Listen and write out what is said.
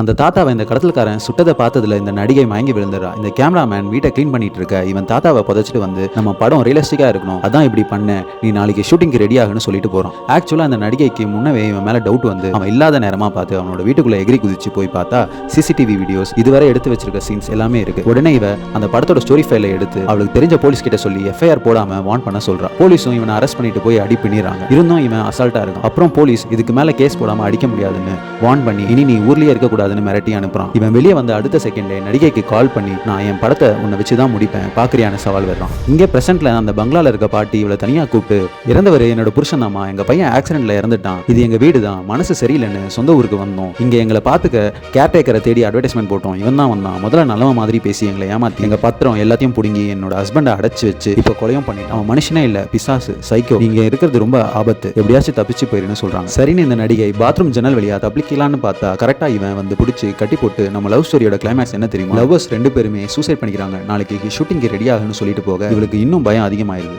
அந்த தாத்தாவை இந்த கடத்தல்காரன் சுட்டதை பார்த்ததுல இந்த நடிகை மயங்கி விழுந்துடுறா. இந்த கேமராமேன் வீட்டை க்ளீன் பண்ணிட்டு இருக்க இவன் தாத்தாவை புதைச்சிட்டு வந்து நம்ம படம் ரியலிஸ்டிக்கா இருக்கணும். அதான் இப்படி பண்ண. நீ நாளைக்கு ஷூட்டிங்க்கு ரெடி ஆகுன்னு சொல்லிட்டு போறான். ஆக்சுவலா அந்த நடிகைக்கு முன்னவே இவன் மேல டவுட் வந்து அவன் இல்லாத நேரமா பார்த்து அவனோட வீட்டுக்குள்ள எகிரி குதிச்சு போய் பார்த்தா சிசிடிவி வீடியோஸ் இதுவரை எடுத்து வச்சிருக்க சீன்ஸ் எல்லாமே இருக்கு. உடனே இவ அந்த படத்தோட ஸ்டோரி ஃபைல எடுத்து அவளுக்கு தெரிஞ்ச போலீஸ் கிட்ட சொல்லி எஃப்ஐஆர் போடாம வான் பண்ண சொல்றா. போலீஸும் இவனை அரெஸ்ட் பண்ணிட்டு போய் அடி பண்ணிடுறாங்க இருந்தும் இவன் அசால்ட்டா இருக்கான். அப்புறம் போலீஸ் இதுக்கு மேல கேஸ் போடாம அடிக்க முடியாதுன்னு வான் பண்ணி இனி நீ ஊர்லயே இருக்கக்கூடாது. கூடாதுன்னு மிரட்டி அனுப்புறான். இவன் வெளியே வந்த அடுத்த செகண்டே நடிகைக்கு கால் பண்ணி நான் என் படத்தை உன்னை வச்சு தான் முடிப்பேன். பாக்குறியான சவால் வர்றான் இங்கே பிரசன்ட்ல அந்த பங்களால இருக்க பாட்டி இவளை தனியா கூப்பிட்டு இறந்தவர் என்னோட புருஷன் தாமா எங்க பையன் ஆக்சிடென்ட்ல இறந்துட்டான். இது எங்க வீடு தான். மனசு சரியில்லைன்னு சொந்த ஊருக்கு வந்தோம். இங்க எங்களை பார்த்துக்க கேர்டேக்கரை தேடி அட்வர்டைஸ்மெண்ட் போட்டோம். இவன் தான் வந்தான். முதல்ல நல்லவன் மாதிரி பேசி எங்களை ஏமாத்தி எங்க பத்திரம் எல்லாத்தையும் பிடுங்கி என்னோட ஹஸ்பண்டை அடைச்சு வச்சு இப்போ கொலையும் பண்ணிட்டான். அவன் மனுஷனே இல்ல. பிசாசு. சைக்கோ நீங்க இருக்கிறது ரொம்ப ஆபத்து. எப்படியாச்சும் தப்பிச்சு போயிருன்னு சொல்றாங்க. சரின்னு இந்த நடிகை பாத்ரூம் ஜன்னல் வழியா தப்பிக்கலான்னு பார்த்தா கரெக்டா இவன் வந்து பிடிச்சி கட்டி போட்டு நம்ம லவ் ஸ்டோரியோட கிளைமேக்ஸ் என்ன தெரியுமா? லவ்வர்ஸ் ரெண்டு பேருமே சூசைட் பண்ணிக்கிறாங்க. நாளைக்கு ஷூட்டிங்க்கு ரெடி ஆகணும்னு சொல்லிட்டு போக இவளுக்கு இன்னும் பயம் அதிகமாயிருது